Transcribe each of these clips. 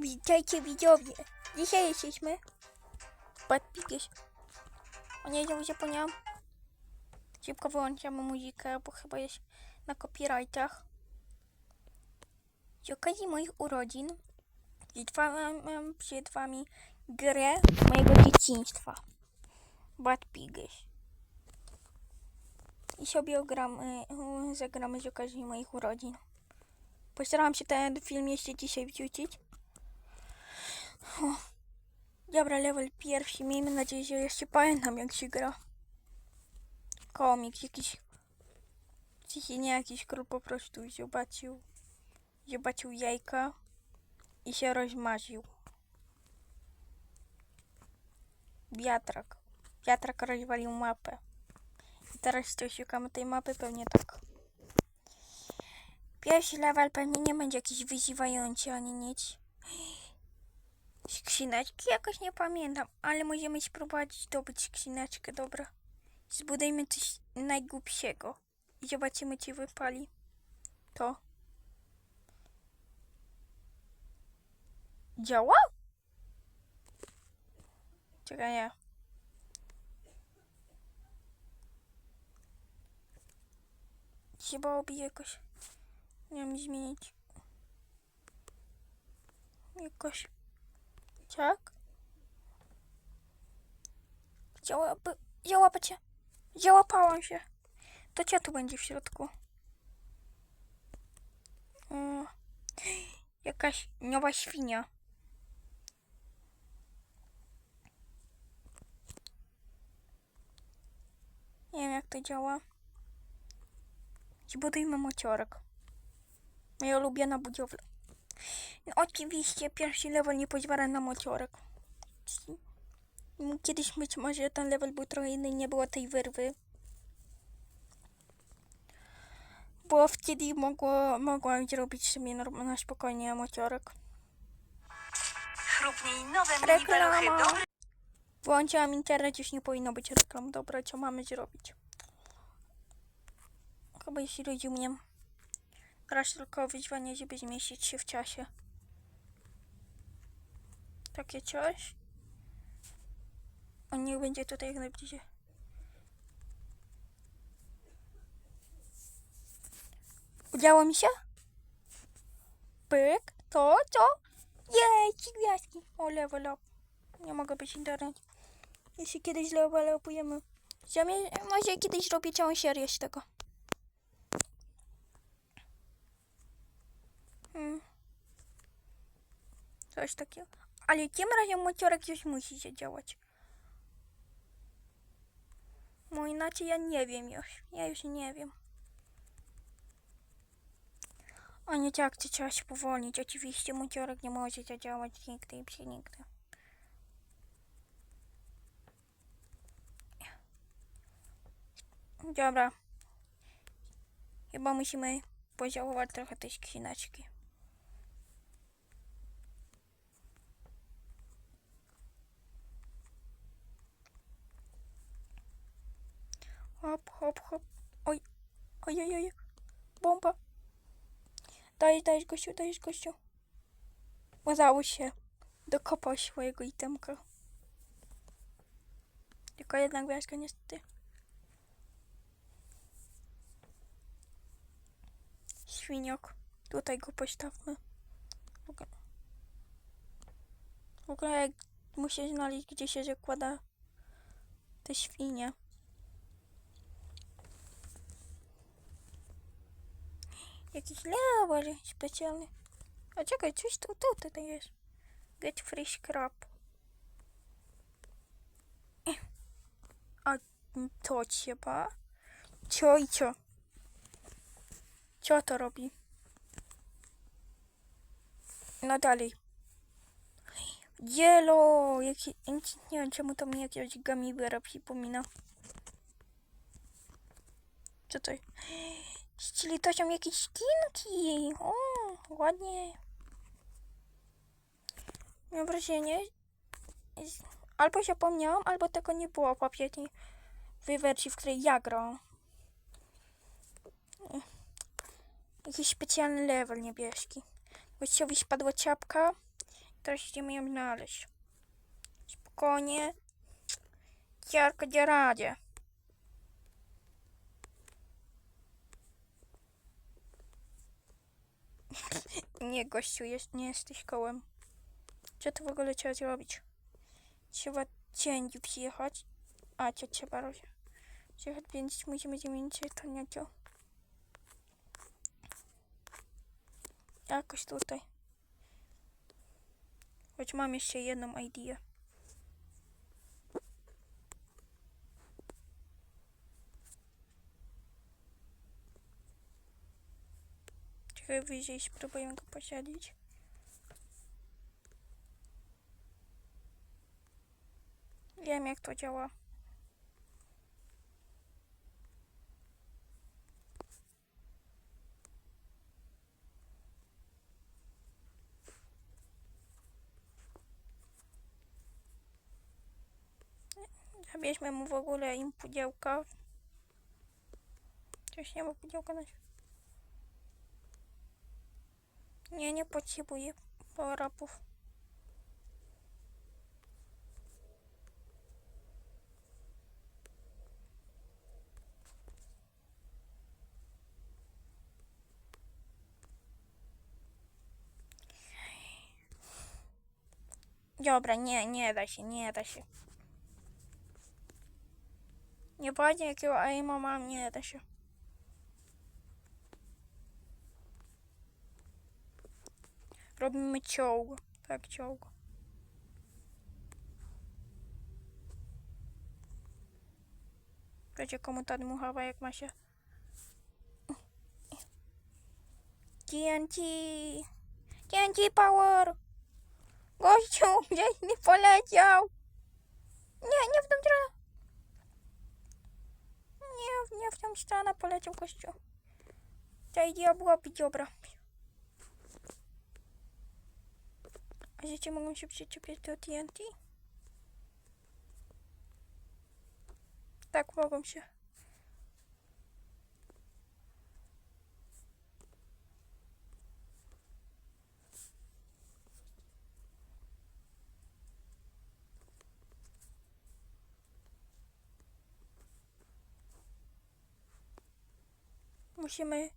Witajcie widzowie. Dzisiaj jesteśmy podpisz. O nie, już zapomniałam. Szybko wyłączamy muzykę, bo chyba jest na copyrightach. Z okazji moich urodzin mam przed wami grę mojego dzieciństwa. Bad Pigs. I sobie ogramy, y, zagramy z okazji moich urodzin. Postaram się ten film jeszcze dzisiaj wrzucić. Dobra, level pierwszy. Miejmy nadzieję, że jeszcze pamiętam jak się gra. Komik jakiś... Dzisiaj nie jakiś król po prostu zobaczył... Zobaczył jajka i się rozmarzył. Wiatrak. Wiatrak rozwalił mapę. I teraz to szukamy tej mapy pewnie tak. Pierwszy level pewnie nie będzie jakiś wyzywający ani nic. Skrzyneczki jakoś nie pamiętam, ale możemy spróbować zdobyć skrzyneczkę, dobra. Zbudujmy coś najgłupszego i zobaczymy, czy wypali to. Działa? Czekaj, nie. Trzeba by jakoś, nie wiem, zmienić. Jakoś. Tak? Działaby, działaby cię. Załapałam się. To cię tu będzie w środku. O, jakaś nowa świnia. Nie wiem jak to działa. Zbudujmy mociorek. Moja ulubiona budowla. No, oczywiście pierwszy level nie pozwala na mociorek. Kiedyś być może ten level był trochę inny, nie było tej wyrwy. Bo wtedy mogło, mogłam zrobić sobie na spokojnie mociorek. Chrupnij nowe Reklama. Włączyłam internet, już nie powinno być reklam. Dobra, co mamy zrobić? Chyba jeśli rozumiem. Raz tylko wyzwanie, żeby zmieścić się w czasie. Takie coś. On niech będzie tutaj jak najbliżej. Udało mi się? Pyk, to, co? Jej, ci gwiazdki. O, level up. Nie mogę być internet. Jeśli kiedyś level upujemy. Zamie- Może kiedyś zrobię całą serię z tego. Hmm. Coś takiego. Ale tym razem mociorek już musi się działać. Bo inaczej ja nie wiem już. Ja już nie wiem. A nie tak, to trzeba się powolnić. Oczywiście mociorek nie może zadziałać nigdy i przenigdy. Dobra. Chyba musimy podziałować trochę tej skrzyneczki. Hop, hop, hop. Oj, oj, oj, oj. Bomba. Daj, daj, gościu, daj, gościu. Udało się. Dokopał swojego itemka. Tylko jedna gwiazdka niestety. Świniok. Tutaj go postawmy. W ogóle, w ogóle muszę znaleźć, gdzie się zakłada te świnie. Jakiś level specjalny. A czekaj, coś tu, tu tutaj jest. Get free scrap. Eh. A to trzeba? Co i co? Co to robi? No dalej. Yellow! Jaki, nie wiem czemu to mi jakiegoś gamibera przypomina. Co to? Ścili to są jakieś skinki. O, ładnie. Mam wrażenie, albo zapomniałam, albo tego nie było w poprzedniej wersji, w której ja grałam. Jakiś specjalny level niebieski. Właściwie spadła ciapka Teraz idziemy ją znaleźć. Spokojnie. Ciarka da radzie. Nie, gościu, jest, nie jesteś kołem. Co tu w ogóle trzeba zrobić? Trzeba cień wjechać. A, co trzeba robić? Wjechać, więc musimy zmienić to nieco. Jakoś tutaj. Choć mam jeszcze jedną ideę. Czekaj, wyjdzie spróbuję go posiadzić. Wiem jak to działa. Zabierzmy mu w ogóle im pudełka. Coś nie ma pudełka na Potrzebuję power-upów. Dobra, nie, nie da się, nie da się. Nie ważne jakiego aima mam, nie da się. Robimy ciąg. Tak, ciąg. Wiecie komu ta dmuchawa jak ma się... TNT! TNT power! Gościu, gdzieś mi poleciał! Nie, nie w tą stronę! Nie, nie w tą stronę poleciał gościu. Ta idea byłaby dobra. A dzieci mogą się przyczepić do TNT? Tak, mogą się. Musimy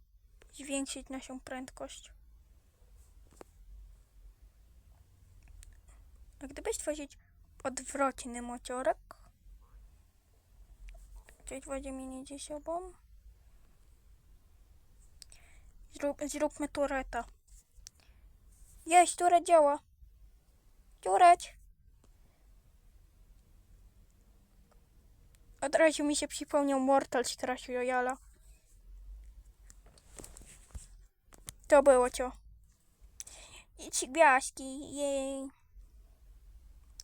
zwiększyć naszą prędkość. A gdybyś stworzyć odwrotny motorek, czyli wodzie minie ze sobą, Zrób, zróbmy tureta. Jest, turet działa. Turet. Od razu mi się przypomniał Mortal z Crash. To było co. I trzy gwiazdki, jej.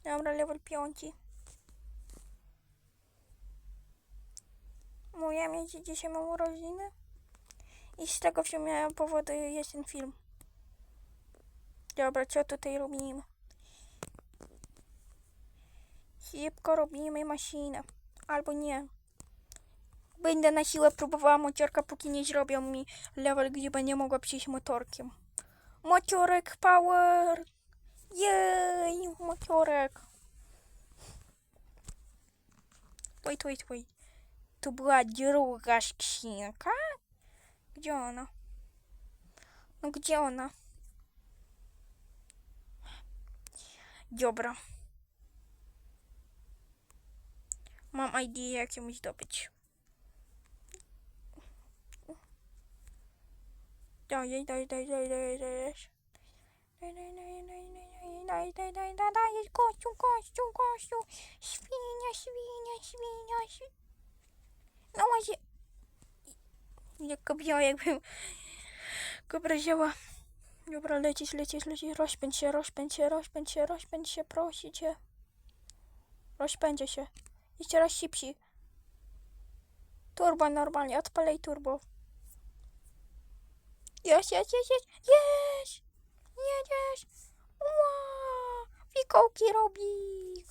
Dobra, level 5. Moja mieć dzisiaj mam urodziny. I z tego w sumie powodu jest ten film. Dobra, co tutaj robimy? Szybko robimy maszynę. Albo nie. Będę na siłę próbowała motorka, póki nie zrobią mi level, gdzie będę mogła przyjść motorkiem. Motorek power! Jej, motorek. Wait, wait, wait. Tu była druga skrzynka? Gdzie ona? No gdzie ona? Dobra. Mam ideę, jak ją zdobyć. Daj, daj, daj, daj, daj, daj, daj. Daj, daj, daj, daj, daj, daj, daj, daj, daj, daj, jest kościół, kościół, kościół. Świnia, świnia, świnia, świnia. No właśnie. Jak go biała, jakbym go wzięła. Dobra, lecisz, lecisz, lecisz. Rozpędź się, rozpędź się, rozpędź się, rozpędź się, prosi cię. Rozpędzę się. Jeszcze raz szybciej. Turbo normalnie, odpalaj turbo. Jest, jest, jest, jest, jest! Jedziesz! Wow! Fikołki robi,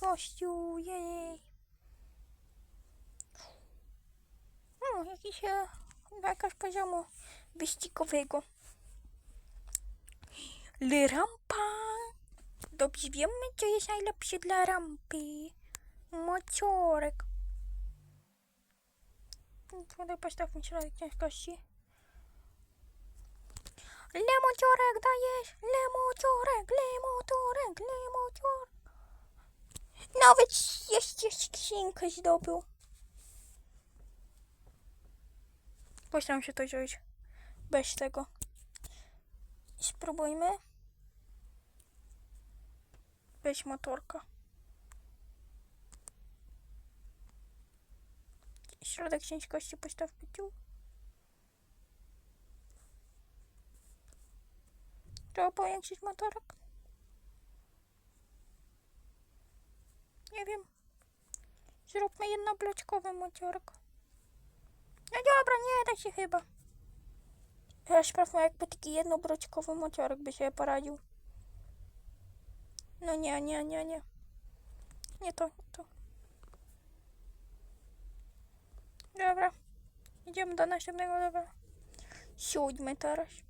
gościu, jej! No, jakiś, jakaś poziomu wyścigowego. Lyrampa! Dobrze wiemy, co jest najlepsze dla rampy. Motorek. Tutaj postawmy środek ciężkości. Lemociorek dajesz! Lemociorek, lemotorek, lemociorek. Nawet jeszcze skrzynkę zdobył. Postaram się to zrobić bez tego. Spróbujmy. Bez motorka. Środek ciężkości postawmy tu. Trzeba powiększyć motorek? Nie wiem. Zróbmy jednobloczkowy motorek. No dobra, nie da się chyba. Teraz sprawmy, jakby taki jednobroczkowy motorek by się poradził. No nie, nie, nie, nie. Nie to, nie to. Dobra. Idziemy do następnego levela. Siódmy teraz.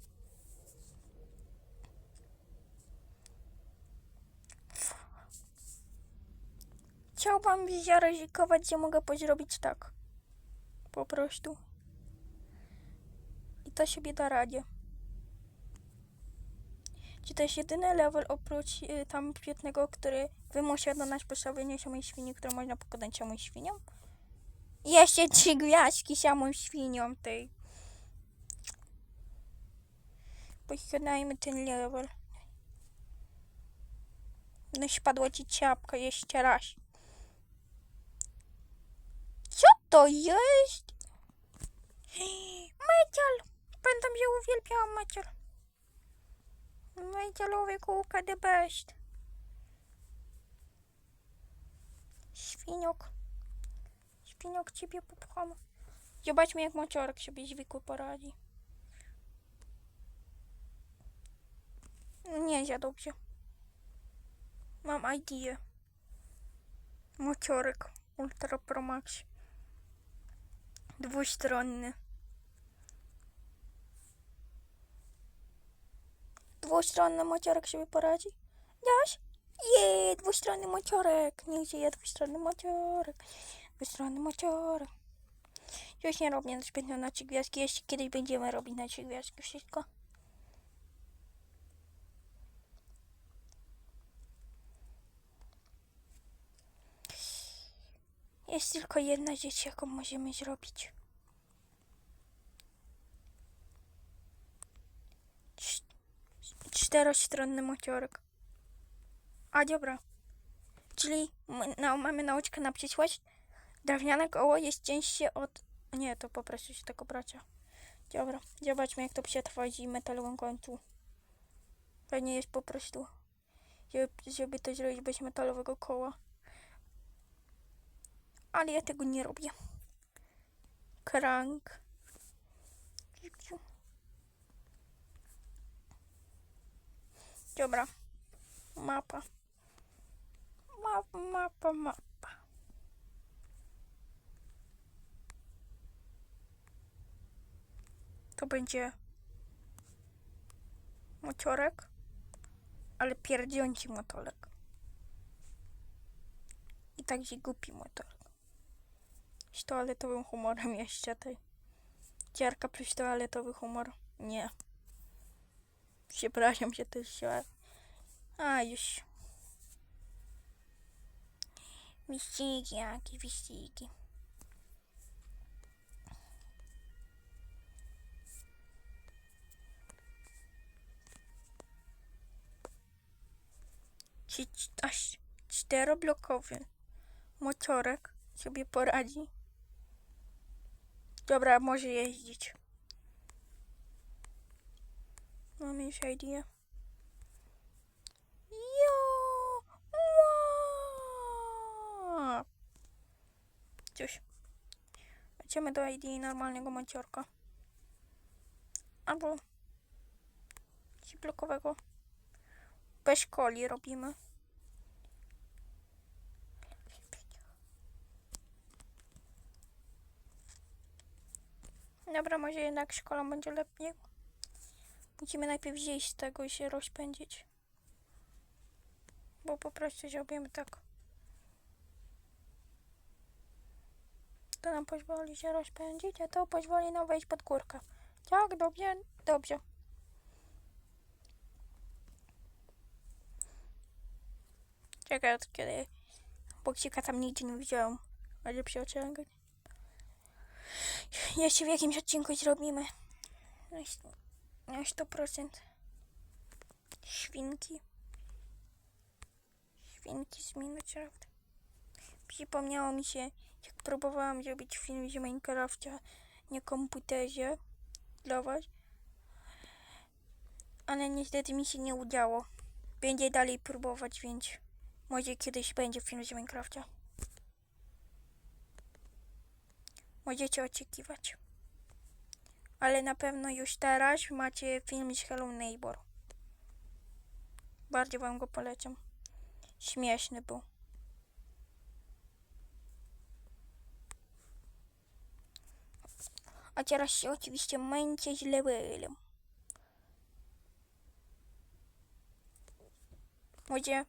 Chciałbym zaryzykować, że mogę pozrobić tak. Po prostu. I to sobie da radzie. Czy to jest jedyny level oprócz y, tam świetnego, który wymusza do nas postawienie samej świni, którą można pokonać samą świnią? Jeszcze trzy gwiazdki samą świnią tej. Pokonajmy ten level. No spadła ci ciapka jeszcze raz. Co to jest? Metal! Pamiętam, że uwielbiałam metal. Metalowe kółka the best. Świniok. Świniok ciebie popcham. Zobaczmy jak moczorek sobie zwykły poradzi. Nie za dobrze. Mam ideę. Moczorek Ultra Pro. Dwustronny. Dwustronny mociorek sobie poradzi? Daś? Je, dwustronny mociorek. Niech żyje dwustronny mociorek. Dwustronny mociorek. Już nie robię na trzy gwiazdki. Jeszcze kiedyś będziemy robić na trzy gwiazdki wszystko. Jest tylko jedna rzecz, jaką możemy zrobić. Cz- Czterostronny mociorek. A dobra. Czyli no, mamy nauczkę na przyszłość. Drewniane koło jest cięższe od... Nie, to po prostu się tego bracia. Dobra, zobaczmy jak to przetworzy metalową końcu. Pewnie jest po prostu, żeby, żeby to zrobić bez metalowego koła. Ale ja tego nie robię. Krank. Dobra. Mapa. Mapa, mapa, mapa. To będzie motorek, ale pierdziący motorek. I także głupi motorek. Z toaletowym humorem jeszcze tej. Ciarka plus toaletowy humor. Nie. Przepraszam się też źle. A już. Wyścigi, jakie wyścigi. Czy aż czteroblokowy motorek sobie poradzi? Dobra, może jeździć. Mamy już idea. Jo! Coś. Idziemy do ID normalnego maciorka. Albo blokowego. Bez koli robimy. Dobra, może jednak szkoła będzie lepiej. Musimy najpierw zjeść tego i się rozpędzić. Bo po prostu zrobimy tak. To nam pozwoli się rozpędzić, a to pozwoli nam wejść pod górkę. Tak, dobrze? Dobrze. Czekaj, od kiedy boksika tam nigdzie nie widziałem. Ale przyociągać. Jeszcze w jakimś odcinku zrobimy. Na ś- Na 100%. Świnki. Świnki z Minecraft. Przypomniało mi się, jak próbowałam zrobić film z Minecrafta na komputerze dla was. Ale niestety mi się nie udało. Będzie dalej próbować, więc może kiedyś będzie film z Minecrafta. Możecie oczekiwać. Ale na pewno już teraz macie film z Hello Neighbor. Bardzo wam go polecam. Śmieszny był. A teraz się oczywiście męcie z levelem. Może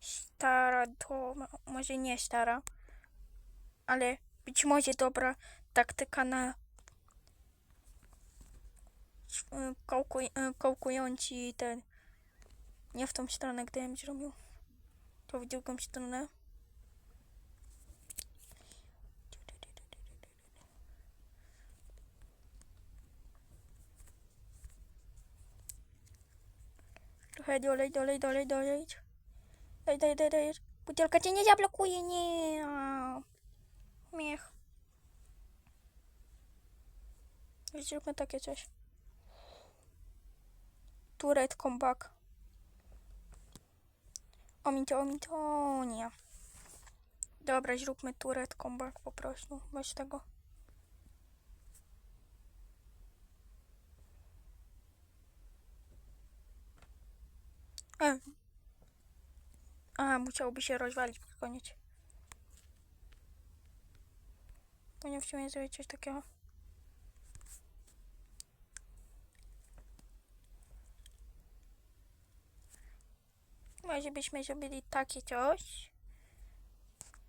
stara to, może nie stara, ale być może dobra taktyka na y, kołkuj, y, kołkujący ten nie w tą stronę, gdybym zrobił to w drugą stronę. Trochę dolej, dolej, dolej, dolej. Daj, daj, daj, daj. Butelka cię nie zablokuje, nie. Miech. Zróbmy takie coś. Turret comeback. O mi to, o mi to, nie. Dobra, zróbmy turret comeback po prostu. Bez tego. E. A, musiałoby się rozwalić pod koniec. W sumie zrobić coś takiego. Może byśmy zrobili takie coś.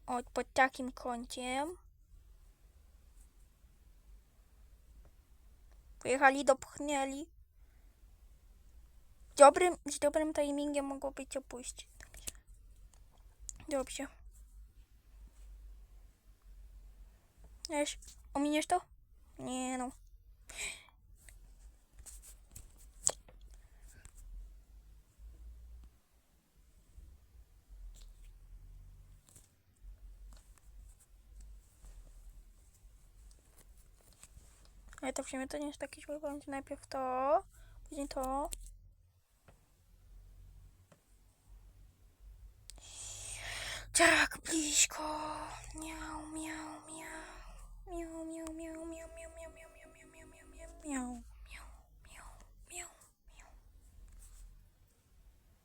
O, pod takim kąciem. Pojechali, dopchnęli. Dobrym, z dobrym timingiem mogło być opuścić. Dobrze. Wiesz, ominiesz to? Nie no. Ale to w sumie to nie jest taki zły błąd. Najpierw to, później to. Tak, blisko. Miau, miau, miau. Miau, miau, miau, miau, miau, miau, miau, miau, miau, miau, miau, miau, miau, miau, miau, miau, miau.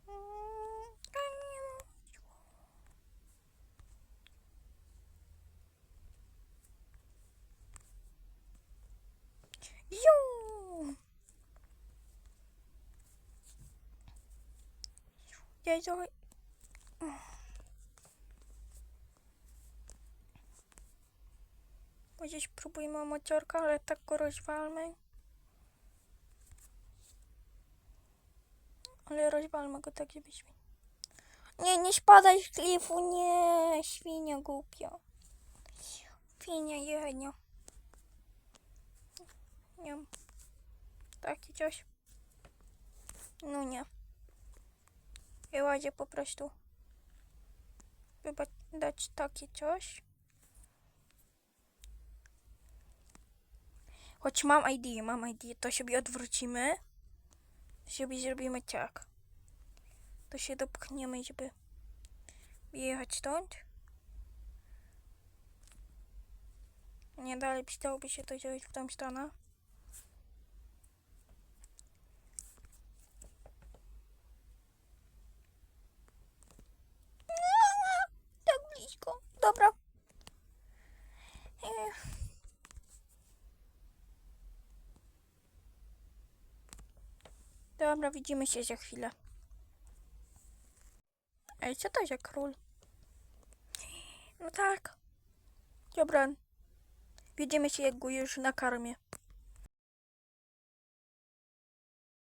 Mm, a nie. Trochę... Może spróbujmy mociorka, ale tak go rozwalmy. Ale rozwalmy go tak, żeby. Nie, nie spadaj z klifu, nie! Świnia głupia. Świnia jedna. Nie. Takie coś. No nie. Wyładzie po prostu. Chyba dać takie coś. Choć mam ID, mam ID, to sobie odwrócimy. To sobie zrobimy tak. To się dopchniemy, żeby wyjechać stąd. Nie dalej przydałoby się to zrobić w tą stronę. Tak blisko. Dobra. Ech. Dobra, widzimy się za chwilę. Ej, co to za król? No tak. Dobra. Widzimy się, jak go już nakarmię.